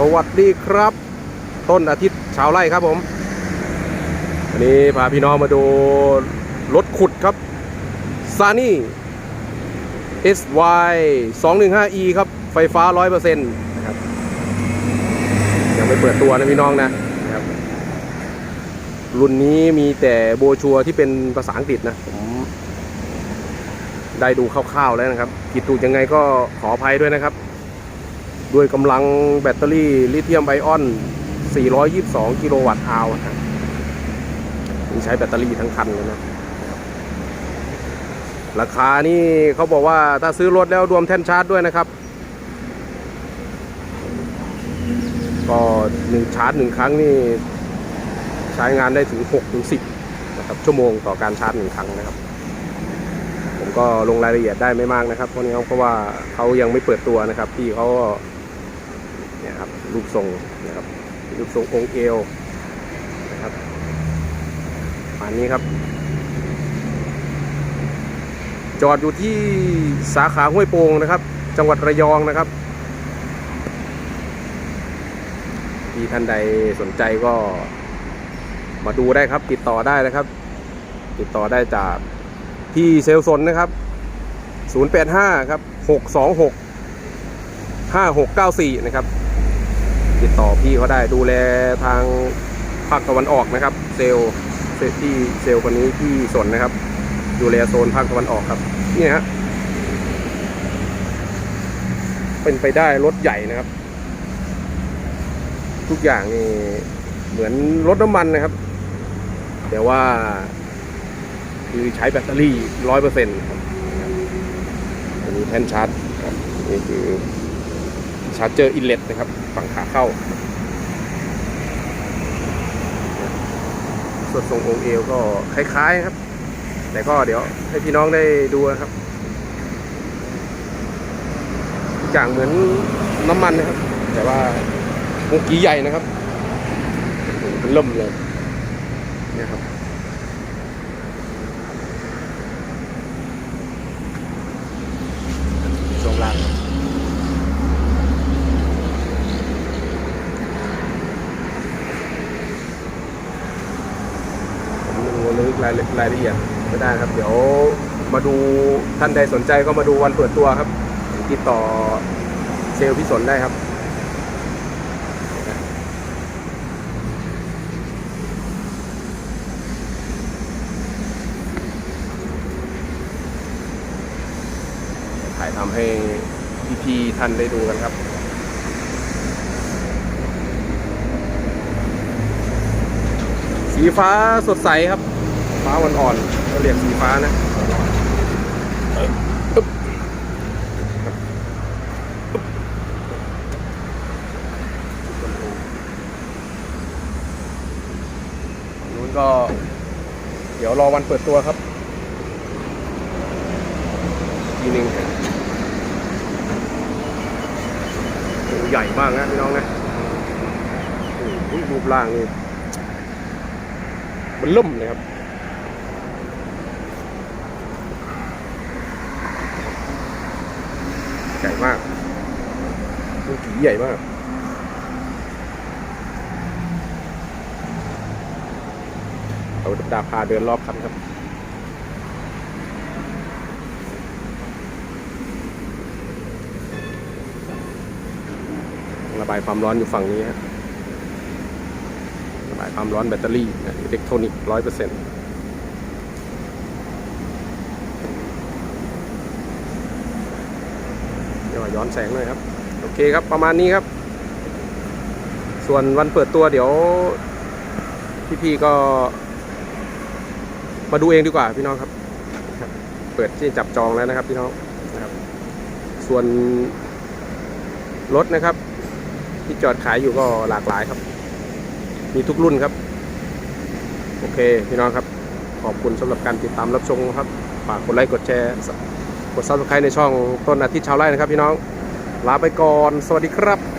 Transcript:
สวัสดีครับ ต้นอาทิตย์ชาวไร่ครับผม วันนี้พาพี่น้องมาดูรถขุดครับซานี่ SY 215E ครับ ไฟฟ้า 100%นะครับ ยังไม่เปิดตัวนะพี่น้องนะนะครับ รุ่นนี้มีแต่โบชัวร์ที่เป็นภาษาอังกฤษนะ ผมได้ดูคร่าวๆแล้วนะครับผิดถูกยังไงก็ขออภัยด้วยนะครับ ด้วยกำลังแบตเตอรี่ลิเธียมไอออน 422 กิโลวัตต์อาวนะครับมีใช้แบตเตอรี่ทั้งคันเลยนะ ราคานี่เขาบอกว่าถ้าซื้อรถแล้วรวมแท่นชาร์จด้วยนะครับ ก็หนึ่งชาร์จหนึ่งครั้งนี่ใช้งานได้ถึง6ถึง10นะครับชั่วโมงต่อการชาร์จหนึ่งครั้งนะครับ ผมก็ลงรายละเอียดได้ไม่มากนะครับเพราะนี้เพราะว่าเขายังไม่เปิดตัวนะครับ พี่เขา นี่ยครับรูปทรงนะครับรูปทรงองค์เอวนะครับประมาณนี้ครับ จอดอยู่ที่สาขาห้วยโป่งนะครับ จังหวัดระยองนะครับที่ท่านใดสนใจก็มาดูได้ครับ ติดต่อได้นะครับ ติดต่อได้จากที่เซลลสนนะครับ 085 ครับ 626 5694 นะครับ ติดต่อพี่เขาได้ดูแลทางภาคตะวันออกนะครับ เซลล์เซที่เซลล์คนนี้ที่สนนะครับ ดูแลโซนภาคตะวันออกครับนี่ฮะเป็นไปได้รถใหญ่นะครับ ทุกอย่างนี่เหมือนรถน้ำมันนะครับ แต่ว่า คือใช้แบตเตอรี่ร้อยเปอร์เซ็นต์ครับอันนี้แท่นชาร์จครับนี่คือ ชาร์จเจอร์อินเลตนะครับฝั่งขาเข้าส่วนทรงองค์เอวก็คล้ายๆครับ แต่ก็เดี๋ยวให้พี่น้องได้ดูนะครับอย่างเหมือนน้ำมันนะครับ แต่ว่าโมกีใหญ่นะครับเป็นล่มเลยเนี่ยครับ ช่วงล่างผมไม่ รายละรายละเอียดไม่ได้ครับ เดี๋ยวมาดูท่านใดสนใจก็มาดูวันเปิดตัวครับ ติดต่อเซลล์พิสนได้ครับถ่ายทำให้พี่ๆท่านได้ดูกันครับสีฟ้าสดใสครับ ฟ้าอ่อนๆเราเรียกสีฟ้านะนู้นก็ เดี๋ยวรอวันเปิดตัวครับอีกทีหนึ่งโอ้โหใหญ่มากนะพี่น้องนะโอ้โหรูปร่างนี่มันล่มเลยครับ ให ญ่มากมันผีใหญ่มาก เอาดาพาเดินรอบคันครับระบายความร้อนอยู่ฝั่งนี้ฮะระบายความร้อนแบตเตอรี่อิเล็กทรอนิกส์ร้อยเปอร์เซ็นต์ เดี๋ยวย้อนแสงหน่อยครับ โอเคครับประมาณนี้ครับ ส่วนวันเปิดตัวเดี๋ยว พี่ๆก็ มาดูเองดีกว่าพี่น้องครับครับ เปิดที่จับจองแล้วนะครับพี่น้องนะครับ ส่วนรถนะครับ ที่จอดขายอยู่ก็หลากหลายครับ มีทุกรุ่นครับ โอเคพี่น้องครับ ขอบคุณสำหรับการติดตามรับชมครับฝากกดไลค์กดแชร์ กดซับสไครต์ในช่องต้นอาทิตย์ชาวไร่นะครับพี่น้อง ลาไปก่อน สวัสดีครับ